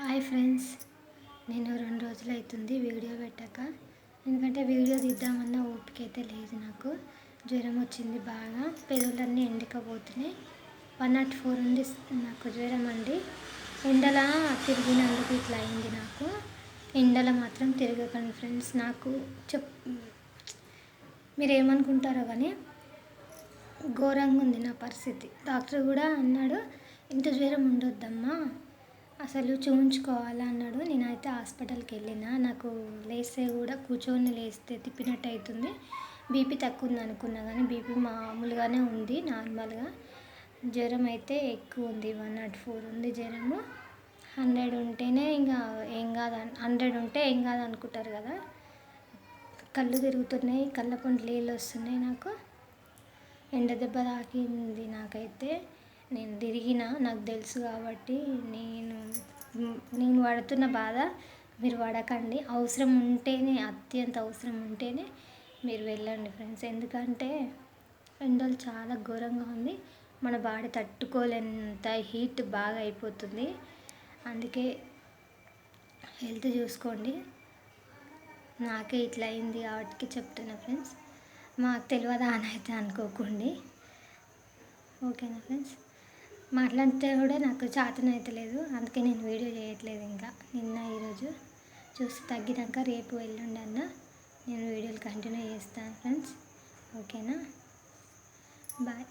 Hi friends నేను రెండు రోజులు అవుతుంది వీడియో పెట్టాక. ఎందుకంటే వీడియో తీద్దామన్న ఓపిక అయితే లేదు నాకు. జ్వరం వచ్చింది బాగా. పెదవులన్నీ ఎండకపోతున్నాయి. వన్ నాట్ ఫోర్ ఉంది నాకు జ్వరం అండి. ఎండల తిరిగినందుకు ఇట్లా అయింది నాకు. ఎండల మాత్రం తిరగకండి ఫ్రెండ్స్. నాకు చెప్ మీరు ఏమనుకుంటారో కానీ ఘోరంగా ఉంది నా పరిస్థితి. డాక్టర్ కూడా అన్నాడు ఇంత జ్వరం ఉండొద్దమ్మా. అసలు చూయించుకోవాలి అన్నాడు నేనైతే హాస్పిటల్కి వెళ్ళిన. నాకు లేస్తే కూడా కూర్చొని లేస్తే తిప్పినట్టు అవుతుంది బీపీ తక్కువ ఉంది అనుకున్నా కానీ బీపీ మామూలుగానే ఉంది నార్మల్గా. జ్వరం అయితే ఎక్కువ ఉంది వన్ నాట్ ఫోర్ ఉంది జ్వరము. హండ్రెడ్ ఉంటేనే ఇంకా ఏం కాదు హండ్రెడ్ ఉంటే ఏం కాదు అనుకుంటారు కదా. కళ్ళు తిరుగుతున్నాయి కళ్ళ పండు నీళ్ళు వస్తున్నాయి నాకు. ఎండ దెబ్బ తాకింది నాకైతే. నేను తిరిగిన నాకు తెలుసు కాబట్టి నేను నేను పడుతున్న బాధ మీరు పడకండి. అవసరం ఉంటేనే అత్యంత అవసరం ఉంటేనే మీరు వెళ్ళండి ఫ్రెండ్స్. ఎందుకంటే ఎండలు చాలా ఘోరంగా ఉంది. మన బాడీ తట్టుకోలేనంత హీట్ బాగా అయిపోతుంది. అందుకే హెల్త్ చూసుకోండి. నాకే ఇట్లా అయింది కాబట్టి చెప్తున్నా ఫ్రెండ్స్. మాకు తెలియదా అని అయితే అనుకోకండి. ఓకేనా ఫ్రెండ్స్? మాట్లాడితే కూడా నాకు చేతన అందుకే నేను వీడియో చేయట్లేదు ఇంకా. నిన్న ఈరోజు చూసి తగ్గినాక రేపు ఎల్లుండి అన్న నేను వీడియోలు కంటిన్యూ చేస్తాను ఫ్రెండ్స్. ఓకేనా? బాయ్.